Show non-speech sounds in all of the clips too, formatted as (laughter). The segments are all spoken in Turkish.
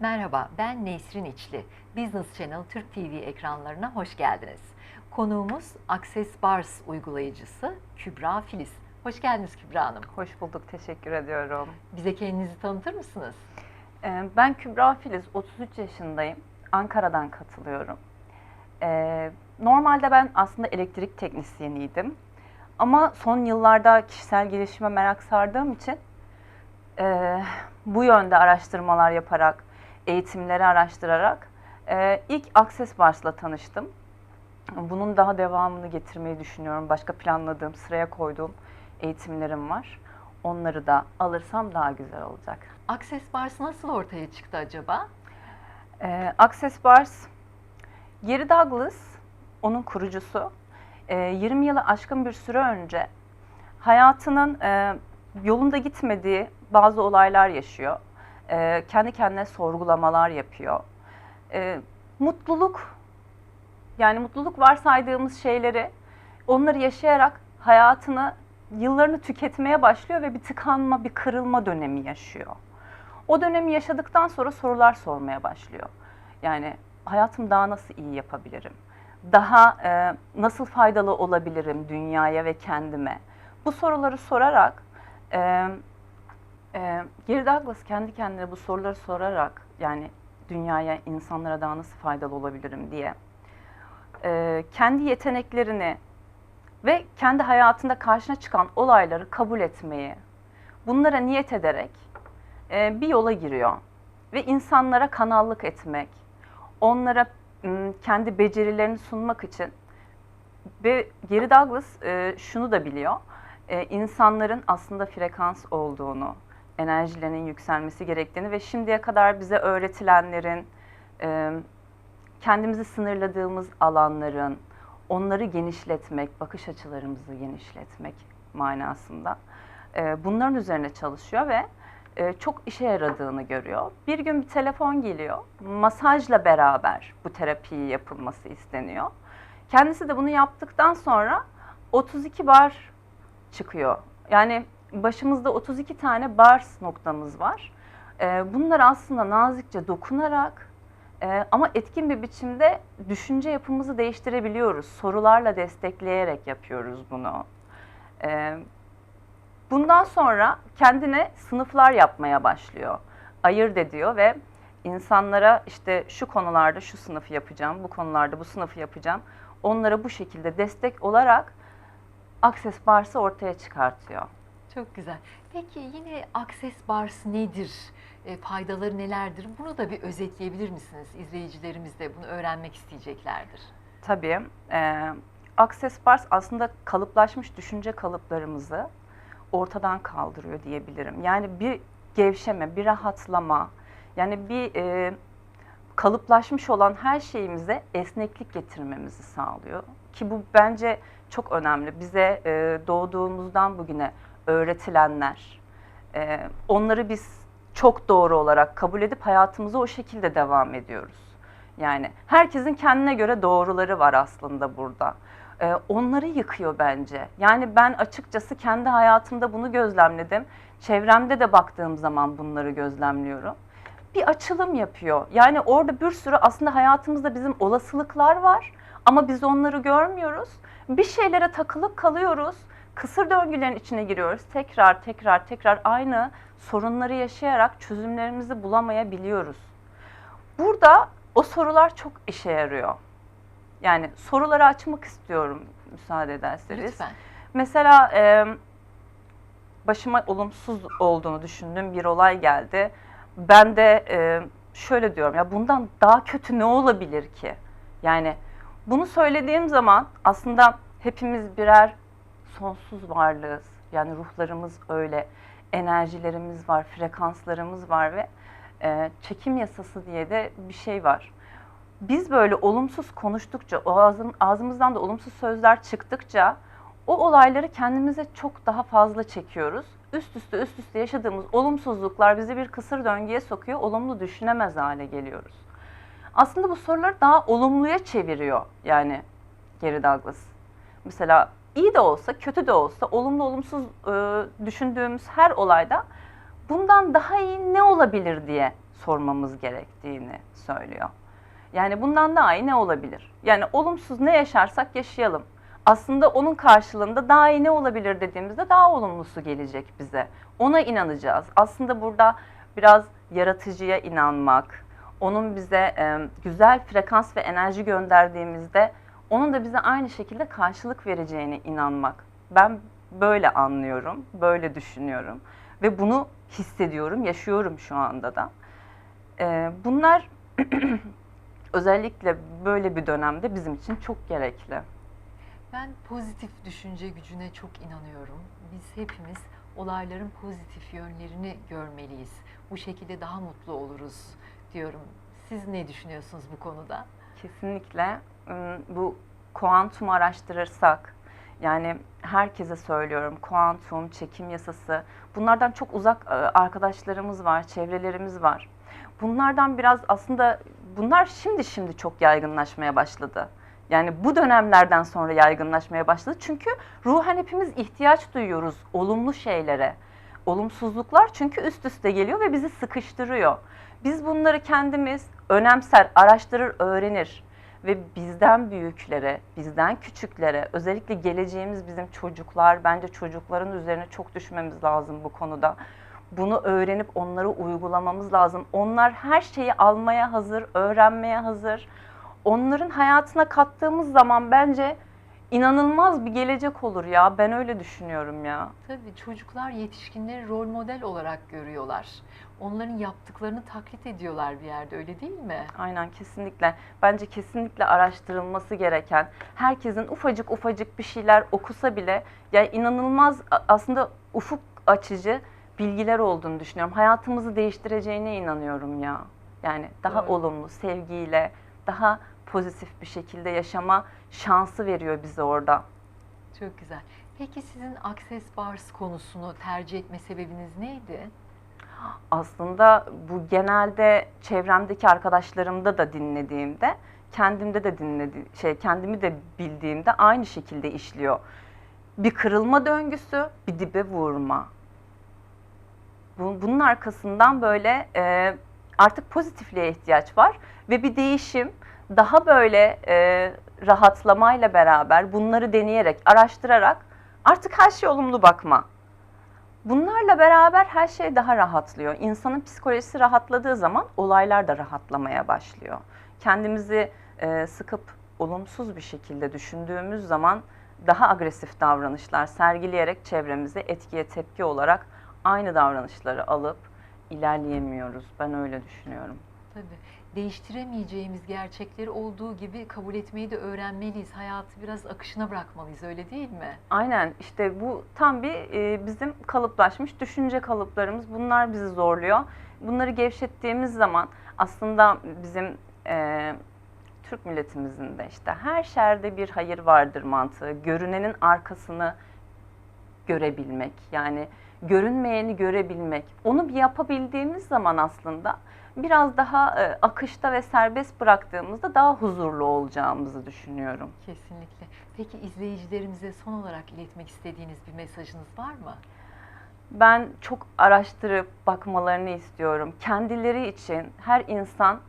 Merhaba, ben Nesrin İçli. Business Channel Türk TV ekranlarına hoş geldiniz. Konuğumuz Access Bars uygulayıcısı Kübra Filiz. Hoş geldiniz Kübra Hanım. Hoş bulduk, teşekkür ediyorum. Bize kendinizi tanıtır mısınız? Ee, Ben Kübra Filiz, 33 yaşındayım. Ankara'dan katılıyorum. Ee, Normalde ben aslında elektrik teknisyeniydim. Ama son yıllarda kişisel gelişime merak sardığım için e, bu yönde araştırmalar yaparak, eğitimleri araştırarak e, ilk Access Bars'la tanıştım. Bunun daha devamını getirmeyi düşünüyorum. Başka planladığım, sıraya koyduğum eğitimlerim var. Onları da alırsam daha güzel olacak. Access Bars nasıl ortaya çıktı acaba? Ee, Access Bars, Gary Douglas, onun kurucusu. Ee, 20 yılı aşkın bir süre önce hayatının e, yolunda gitmediği bazı olaylar yaşıyor. Ee, kendi kendine sorgulamalar yapıyor. Ee, mutluluk, yani mutluluk varsaydığımız şeyleri, onları yaşayarak hayatını, yıllarını tüketmeye başlıyor ve bir tıkanma, bir kırılma dönemi yaşıyor. O dönemi yaşadıktan sonra sorular sormaya başlıyor. Yani hayatım daha nasıl iyi yapabilirim? Daha e, nasıl faydalı olabilirim dünyaya ve kendime? Bu soruları sorarak e, e, Gary Douglas kendi kendine bu soruları sorarak yani dünyaya, insanlara daha nasıl faydalı olabilirim diye e, kendi yeteneklerini ve kendi hayatında karşına çıkan olayları kabul etmeyi, bunlara niyet ederek e, bir yola giriyor. Ve insanlara kanallık etmek, onlara m, kendi becerilerini sunmak için ve Gary Douglas e, şunu da biliyor, e, insanların aslında frekans olduğunu, enerjilerinin yükselmesi gerektiğini ve şimdiye kadar bize öğretilenlerin, e, kendimizi sınırladığımız alanların, onları genişletmek, bakış açılarımızı genişletmek manasında. E, bunların üzerine çalışıyor ve e, çok işe yaradığını görüyor. Bir gün bir telefon geliyor. Masajla beraber bu terapiyi yapılması isteniyor. Kendisi de bunu yaptıktan sonra 32 bar çıkıyor. Yani başımızda 32 tane bars noktamız var. E, bunlar aslında nazikçe dokunarak e, ama etkin bir biçimde düşünce yapımızı değiştirebiliyoruz. Sorularla destekleyerek yapıyoruz bunu. E, Bundan sonra kendine sınıflar yapmaya başlıyor. Ayırt ediyor ve insanlara işte şu konularda şu sınıfı yapacağım, bu konularda bu sınıfı yapacağım. Onlara bu şekilde destek olarak Access Bars'ı ortaya çıkartıyor. Çok güzel. Peki yine Access Bars nedir? E, faydaları nelerdir? Bunu da bir özetleyebilir misiniz? İzleyicilerimiz de bunu öğrenmek isteyeceklerdir. Tabii. E, Access Bars aslında kalıplaşmış düşünce kalıplarımızı ortadan kaldırıyor diyebilirim. Yani bir gevşeme, bir rahatlama, yani bir e, kalıplaşmış olan her şeyimize esneklik getirmemizi sağlıyor. Ki bu bence çok önemli. Bize e, doğduğumuzdan bugüne öğretilenler, e, onları biz çok doğru olarak kabul edip hayatımıza o şekilde devam ediyoruz. Yani herkesin kendine göre doğruları var aslında burada. Ee, onları yıkıyor bence. Yani ben açıkçası kendi hayatımda bunu gözlemledim. Çevremde de baktığım zaman bunları gözlemliyorum. Bir açılım yapıyor. Yani orada bir sürü aslında hayatımızda bizim olasılıklar var ama biz onları görmüyoruz. Bir şeylere takılıp kalıyoruz. Kısır döngülerin içine giriyoruz. Tekrar tekrar tekrar aynı sorunları yaşayarak çözümlerimizi bulamayabiliyoruz. Burada o sorular çok işe yarıyor. Yani soruları açmak istiyorum müsaade ederseniz. Lütfen. Mesela e, başıma olumsuz olduğunu düşündüğüm bir olay geldi. Ben de e, şöyle diyorum ya bundan daha kötü ne olabilir ki? Yani bunu söylediğim zaman aslında hepimiz birer sonsuz varlığız. Yani ruhlarımız öyle, enerjilerimiz var, frekanslarımız var ve e, çekim yasası diye de bir şey var biz böyle olumsuz konuştukça, ağzım, ağzımızdan da olumsuz sözler çıktıkça o olayları kendimize çok daha fazla çekiyoruz. Üst üste üst üste yaşadığımız olumsuzluklar bizi bir kısır döngüye sokuyor, olumlu düşünemez hale geliyoruz. Aslında bu soruları daha olumluya çeviriyor yani Gary Douglas. Mesela iyi de olsa, kötü de olsa, olumlu olumsuz e, düşündüğümüz her olayda bundan daha iyi ne olabilir diye sormamız gerektiğini söylüyor. Yani bundan daha iyi ne olabilir? Yani olumsuz ne yaşarsak yaşayalım. Aslında onun karşılığında daha iyi ne olabilir dediğimizde daha olumlusu gelecek bize. Ona inanacağız. Aslında burada biraz yaratıcıya inanmak, onun bize e, güzel frekans ve enerji gönderdiğimizde onun da bize aynı şekilde karşılık vereceğine inanmak. Ben böyle anlıyorum, böyle düşünüyorum ve bunu hissediyorum, yaşıyorum şu anda da. E, bunlar (clears throat) özellikle böyle bir dönemde bizim için çok gerekli. Ben pozitif düşünce gücüne çok inanıyorum. Biz hepimiz olayların pozitif yönlerini görmeliyiz. Bu şekilde daha mutlu oluruz diyorum. Siz ne düşünüyorsunuz bu konuda? Kesinlikle ım, bu kuantum araştırırsak yani herkese söylüyorum kuantum, çekim yasası bunlardan çok uzak e, arkadaşlarımız var, çevrelerimiz var. Bunlardan biraz aslında bunlar şimdi şimdi çok yaygınlaşmaya başladı. Yani bu dönemlerden sonra yaygınlaşmaya başladı. Çünkü ruhen hepimiz ihtiyaç duyuyoruz olumlu şeylere. Olumsuzluklar çünkü üst üste geliyor ve bizi sıkıştırıyor. Biz bunları kendimiz önemser, araştırır, öğrenir ve bizden büyüklere, bizden küçüklere, özellikle geleceğimiz bizim çocuklar, bence çocukların üzerine çok düşmemiz lazım bu konuda. Bunu öğrenip onları uygulamamız lazım. Onlar her şeyi almaya hazır, öğrenmeye hazır. Onların hayatına kattığımız zaman bence inanılmaz bir gelecek olur ya. Ben öyle düşünüyorum ya. Tabii çocuklar yetişkinleri rol model olarak görüyorlar. Onların yaptıklarını taklit ediyorlar bir yerde öyle değil mi? Aynen kesinlikle. Bence kesinlikle araştırılması gereken, herkesin ufacık ufacık bir şeyler okusa bile ya inanılmaz aslında ufuk açıcı bilgiler olduğunu düşünüyorum. Hayatımızı değiştireceğine inanıyorum ya. Yani daha Doğru. olumlu, sevgiyle, daha pozitif bir şekilde yaşama şansı veriyor bize orada. Çok güzel. Peki sizin Access Bars konusunu tercih etme sebebiniz neydi? Aslında bu genelde çevremdeki arkadaşlarımda da dinlediğimde, kendimde de dinledi şey kendimi de bildiğimde aynı şekilde işliyor. Bir kırılma döngüsü, bir dibe vurma. Bu- Bunun arkasından böyle e, artık pozitifliğe ihtiyaç var ve bir değişim daha böyle e, rahatlamayla beraber bunları deneyerek, araştırarak artık her şey olumlu bakma. Bunlarla beraber her şey daha rahatlıyor. İnsanın psikolojisi rahatladığı zaman olaylar da rahatlamaya başlıyor. Kendimizi e, sıkıp olumsuz bir şekilde düşündüğümüz zaman daha agresif davranışlar sergileyerek çevremize etkiye tepki olarak aynı davranışları alıp ilerleyemiyoruz. Ben öyle düşünüyorum. Tabii. Değiştiremeyeceğimiz gerçekleri olduğu gibi kabul etmeyi de öğrenmeliyiz. Hayatı biraz akışına bırakmalıyız öyle değil mi? Aynen işte bu tam bir e, bizim kalıplaşmış düşünce kalıplarımız. Bunlar bizi zorluyor. Bunları gevşettiğimiz zaman aslında bizim e, Türk milletimizin de işte her şerde bir hayır vardır mantığı. Görünenin arkasını görebilmek yani görünmeyeni görebilmek. Onu bir yapabildiğimiz zaman aslında biraz daha e, akışta ve serbest bıraktığımızda daha huzurlu olacağımızı düşünüyorum. Kesinlikle. Peki izleyicilerimize son olarak iletmek istediğiniz bir mesajınız var mı? Ben çok araştırıp bakmalarını istiyorum. Kendileri için her insan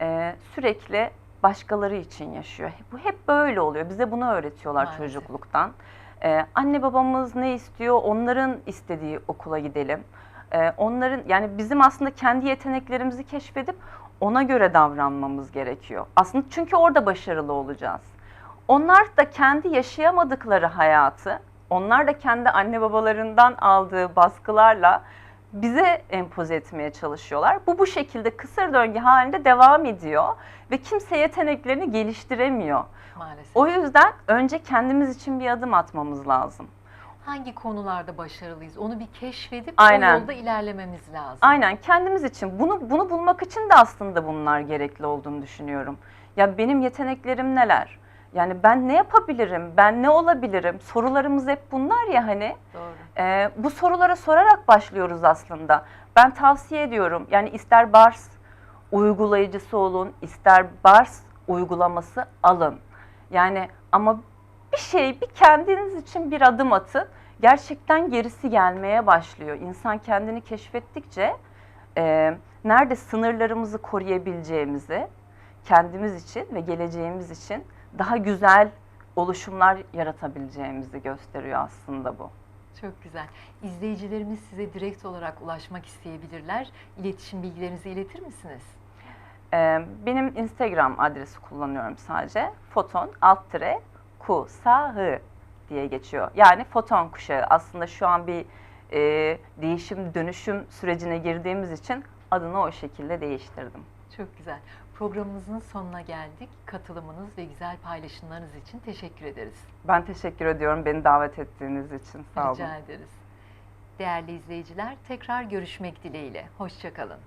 e, sürekli başkaları için yaşıyor. Bu hep böyle oluyor. Bize bunu öğretiyorlar Maalesef. çocukluktan. E, anne babamız ne istiyor? Onların istediği okula gidelim. E, onların yani bizim aslında kendi yeteneklerimizi keşfedip ona göre davranmamız gerekiyor. Aslında çünkü orada başarılı olacağız. Onlar da kendi yaşayamadıkları hayatı, onlar da kendi anne babalarından aldığı baskılarla bize empoze etmeye çalışıyorlar. Bu bu şekilde kısır döngü halinde devam ediyor ve kimse yeteneklerini geliştiremiyor. Maalesef. O yüzden önce kendimiz için bir adım atmamız lazım. Hangi konularda başarılıyız? Onu bir keşfedip Aynen. o yolda ilerlememiz lazım. Aynen kendimiz için bunu bunu bulmak için de aslında bunlar gerekli olduğunu düşünüyorum. Ya benim yeteneklerim neler? Yani ben ne yapabilirim? Ben ne olabilirim? Sorularımız hep bunlar ya hani. Doğru. Ee, bu sorulara sorarak başlıyoruz aslında. Ben tavsiye ediyorum. Yani ister BARS uygulayıcısı olun, ister BARS uygulaması alın. Yani ama bir şey, bir kendiniz için bir adım atın. Gerçekten gerisi gelmeye başlıyor. İnsan kendini keşfettikçe e, nerede sınırlarımızı koruyabileceğimizi kendimiz için ve geleceğimiz için daha güzel oluşumlar yaratabileceğimizi gösteriyor aslında bu. Çok güzel. İzleyicilerimiz size direkt olarak ulaşmak isteyebilirler. İletişim bilgilerinizi iletir misiniz? Ee, benim Instagram adresi kullanıyorum sadece. Foton alt tire kuşağı diye geçiyor. Yani foton kuşağı. Aslında şu an bir e, değişim dönüşüm sürecine girdiğimiz için adını o şekilde değiştirdim. Çok güzel. Programımızın sonuna geldik. Katılımınız ve güzel paylaşımlarınız için teşekkür ederiz. Ben teşekkür ediyorum beni davet ettiğiniz için. Sağ olun. Rica ederiz. Değerli izleyiciler, tekrar görüşmek dileğiyle. Hoşçakalın.